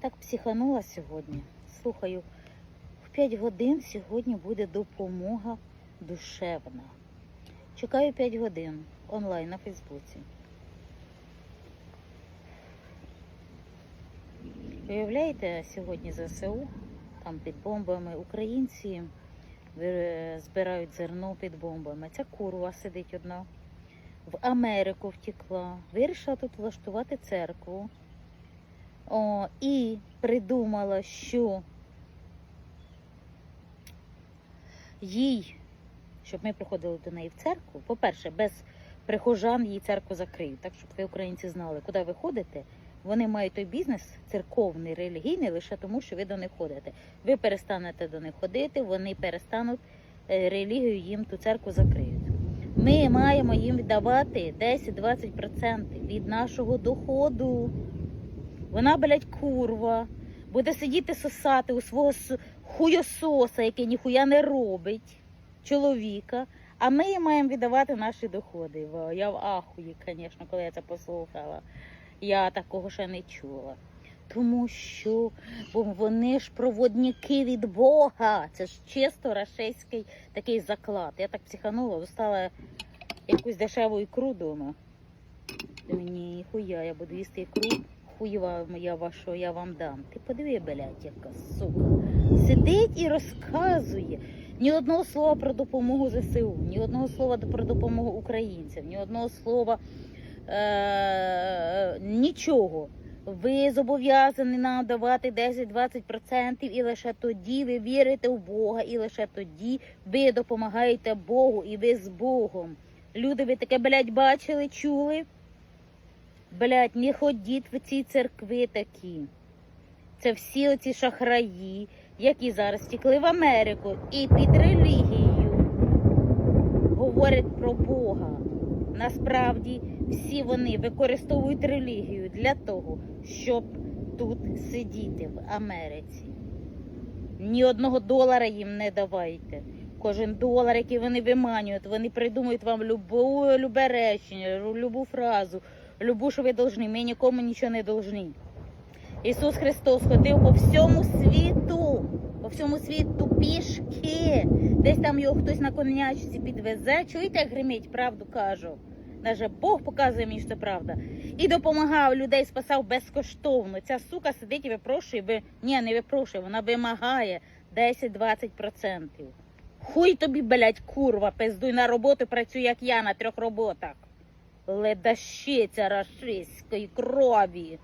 Так психанула сьогодні. Слухаю, в 5 годин сьогодні буде допомога душевна. Чекаю 5 годин онлайн на Фейсбуці. Виявляєте, сьогодні ЗСУ, там під бомбами українці збирають зерно під бомбами. Ця курва сидить одна. В Америку втекла, вирішила тут влаштувати церкву. О, і придумала, що їй, щоб ми приходили до неї в церкву, по-перше, без прихожан її церкву закриють. Так, щоб ви, українці, знали, куди ви ходите. Вони мають той бізнес церковний, релігійний, лише тому, що ви до них ходите. Ви перестанете до них ходити, вони перестануть е, релігію їм ту церкву закриють. Ми маємо їм віддавати 10-20% від нашого доходу. Вона, блядь, курва, буде сидіти сосати у свого хуйососа, який ніхуя не робить, чоловіка. А ми їм маємо віддавати наші доходи. Я в ахуї, звісно, коли я це послухала. Я такого ще не чула. Тому що бо вони ж проводники від Бога. Це ж чисто рашистський такий заклад. Я так психанула, достала якусь дешеву ікру вдома. Ні, хуя, я буду їсти ікру. Хуєва я вашу, я вам дам. Ти подиви, блядь, яка сука. Сидить і розказує. Ні одного слова про допомогу ЗСУ, ні одного слова про допомогу українцям, ні одного слова е- нічого. Ви зобов'язані нам давати 10-20% і лише тоді ви вірите в Бога, і лише тоді ви допомагаєте Богу, і ви з Богом. Люди, ви таке, блядь, бачили, чули? Блядь, не ходіть в ці церкви такі. Це всі оці шахраї, які зараз тікли в Америку і під релігією говорять про Бога. Насправді всі вони використовують релігію для того, щоб тут сидіти в Америці. Ні одного долара їм не давайте. Кожен долар, який вони виманюють, вони придумують вам любу, любе речення, любу фразу, любу, що ви должні. Ми нікому нічого не должні. Ісус Христос ходив по всьому світу, по всьому світу пішки. Десь там його хтось на конячці підвезе. Чуєте, як гримить, правду кажу. Навіть Бог показує мені, що це правда. І допомагав людей, спасав безкоштовно. Ця сука сидить і випрошує, ви... ні, не випрошує, вона вимагає 10-20%. Хуй тобі, блядь, курва, пиздуй на роботу, працюй, як я на трьох роботах. Ледащиця рашистської крові.